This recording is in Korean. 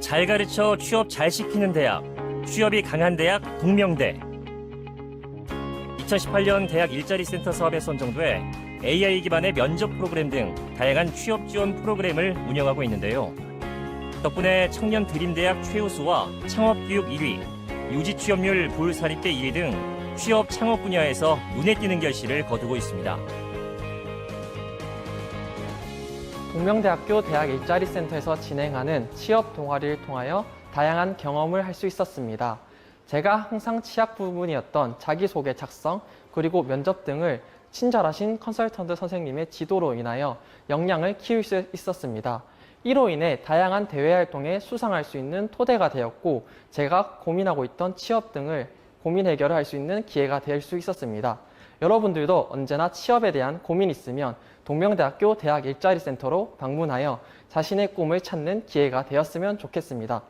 잘 가르쳐 취업 잘 시키는 대학, 취업이 강한 대학 동명대. 2018년 대학 일자리 센터 사업에 선정돼 AI 기반의 면접 프로그램 등 다양한 취업 지원 프로그램을 운영하고 있는데요. 덕분에 청년 드림대학 최우수와 창업교육 1위, 유지 취업률 불사립대 2위 등 취업 창업 분야에서 눈에 띄는 결실을 거두고 있습니다. 동명대학교 대학 일자리 센터에서 진행하는 취업 동아리를 통하여 다양한 경험을 할 수 있었습니다. 제가 항상 취약 부분이었던 자기소개 작성 그리고 면접 등을 친절하신 컨설턴트 선생님의 지도로 인하여 역량을 키울 수 있었습니다. 이로 인해 다양한 대외 활동에 수상할 수 있는 토대가 되었고 제가 고민하고 있던 취업 등을 고민 해결을 할 수 있는 기회가 될 수 있었습니다. 여러분들도 언제나 취업에 대한 고민 있으면 동명대학교 대학 일자리 센터로 방문하여 자신의 꿈을 찾는 기회가 되었으면 좋겠습니다.